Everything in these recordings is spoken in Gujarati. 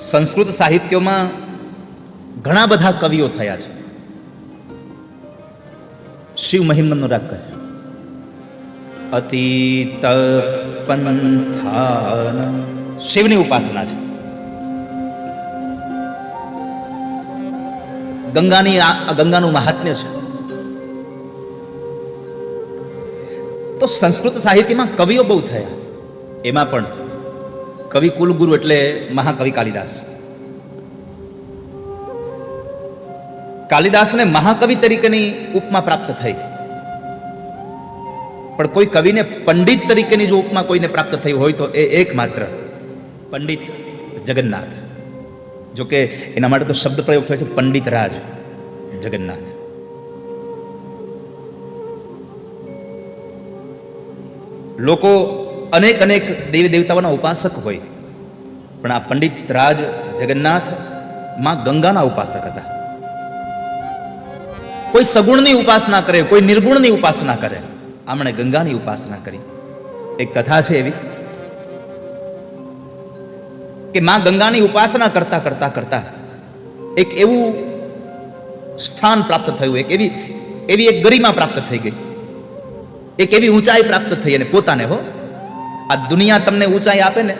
સંસ્કૃત સાહિત્યમાં ઘણા બધા કવિઓ થયા છે. શિવ મહિમનો રાગ કરે અતીત પંથાન શિવની ઉપાસના છે. ગંગાની ગંગાનું મહાત્મ્ય છે. તો સંસ્કૃત સાહિત્યમાં કવિઓ બહુ થયા. એમાં પણ કવિ કુલગુરુ એટલે મહાકવિ કાલિદાસ. કાલિદાસને મહાકવિ તરીકેની ઉપમા પ્રાપ્ત થઈ. પણ કોઈ કવિને પંડિત તરીકેની જો ઉપમા કોઈને પ્રાપ્ત થઈ હોય તો એ એકમાત્ર પંડિત જગન્નાથ. જો કે એના માટે તો શબ્દ પ્રયોગ થાય છે પંડિત રાજ જગન્નાથ. લોકો અનેક અનેક દેવી દેવતાઓના ઉપાસક હોય. પણ આ પંડિત રાજ જગન્નાથમાં ગંગાના ઉપાસક હતા. કોઈ સગુણની ઉપાસના કરે, કોઈ નિર્ગુણની ઉપાસના કરે, આમણે ગંગાની ઉપાસના કરી. એક કથા છે એવી કે માં ગંગાની ઉપાસના કરતા કરતા કરતા એક એવું સ્થાન પ્રાપ્ત થયું, એક એવી એવી એક ગરિમા પ્રાપ્ત થઈ ગઈ. એક એવી ઊંચાઈ પ્રાપ્ત થઈ અને પોતાને હો આ દુનિયા તમને ઊંચાઈ આપે ને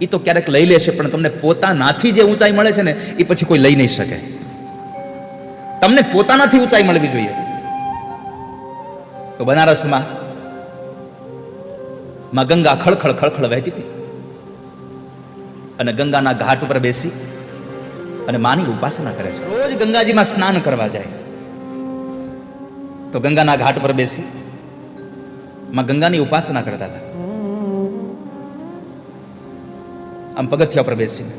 એ તો ક્યારેક લઈ લેશે પણ તમને પોતાનાથી જે ઊંચાઈ મળે છે ને એ પછી કોઈ લઈ નહીં શકે. તમને પોતાનાથી ઊંચાઈ મળવી જોઈએ. તો બનારસમાં માં ગંગા ખળખળ ખળખળ વહેતી હતી. અને ગંગાના ઘાટ ઉપર બેસી અને માની ઉપાસના કરે છે. રોજ ગંગાજીમાં સ્નાન કરવા જાય. તો ગંગાના ઘાટ પર બેસી માં ગંગાની ઉપાસના કરતા હતા. આમ પગથિયા પર બેસીને.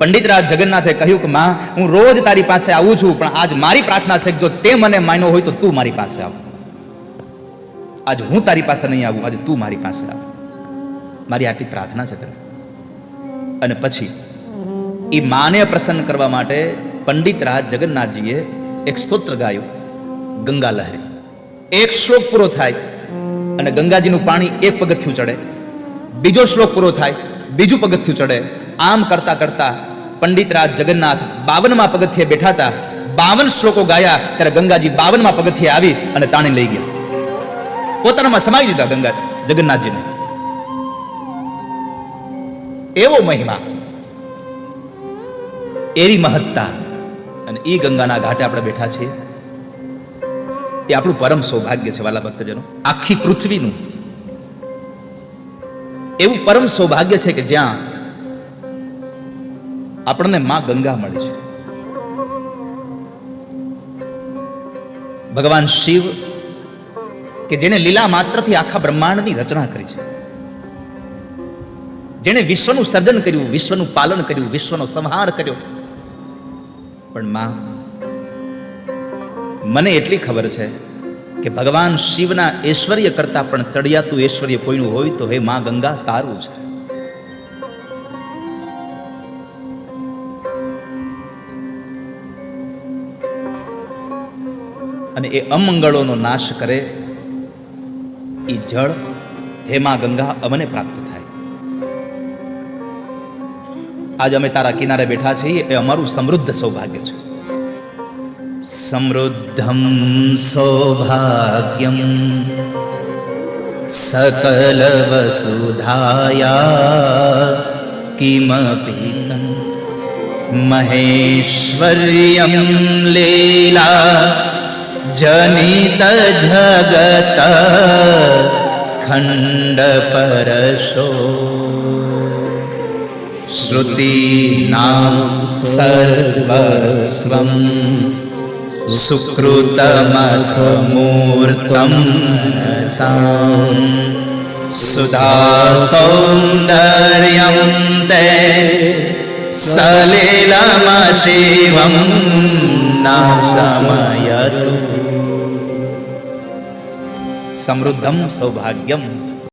પંડિત રાજ જગન્નાથે કહ્યું કે, માં, હું રોજ તારી પાસે આવું છું, પણ આજ મારી પ્રાર્થના છે કે જો તે મને માન્યો હોય તો તું મારી પાસે આવ. આજ હું તારી પાસે નહીં આવું, આજે તું મારી પાસે આવ. મારી આટલી પ્રાર્થના છે અને પછી એ માને પ્રસન્ન કરવા માટે પંડિત રાજ જગન્નાથજીએ એક સ્તોત્ર ગાયું, ગંગા લહેરી. એક શ્લોક પૂરો થાય અને ગંગાજીનું પાણી એક પગથિયું ચડે. બીજો શ્લોક પૂરો થાય, બીજું પગથિયું ચડે. આમ કરતા કરતા પંડિત રાજ જગન્નાથ બાવનમાં પગથિયે બેઠા હતા બાવન શ્લોકો ગાયા, ત્યારે ગંગાજી બાવનમાં પગથિયે આવી અને તાણી લઈ ગયા. પોતાનામાં સમાવી દીધા ગંગા જગન્નાથજીને. એવો મહિમા. એવી મહત્તા. અને એ ગંગાના ઘાટે આપણે બેઠા છીએ. એ આપણું પરમ સૌભાગ્ય છે, વાલા ભક્તજનો. આખી પૃથ્વીનું એવું પરમ સૌભાગ્ય છે કે જ્યાં આપણને માં ગંગા મળે છે. ભગવાન શિવ કે જેને લીલા માત્રથી આખા બ્રહ્માંડની રચના કરી છે. જેણે વિશ્વનું સર્જન કર્યું, વિશ્વનું પાલન કર્યું, વિશ્વનો સંહાર કર્યો. પણ માં, મને એટલી ખબર છે કે ભગવાન શિવના ઐશ્વર્ય કરતા પણ ચડિયાતું ઐશ્વર્ય કોઈનું હોય તો હે માં ગંગા, તારું છે અને એ અમંગળોનો નાશ કરે, એ જળ હે માં ગંગા, અમને પ્રાપ્ત થાય. આજ અમે તારા કિનારે બેઠા છીએ, એ અમારું સમૃદ્ધ સૌભાગ્ય છે. સમૃદ્ધમ સૌભાગ્યમ સકલ વસુધાયા કિમપી મહેશ્વર્યમ લીલા જનિત જગત ખંડ सुहृतमथुमूर्तम् सुता सौन्दर्यं ते सलिलमशिवं नाशमयतु। समृद्धं सौभाग्यम्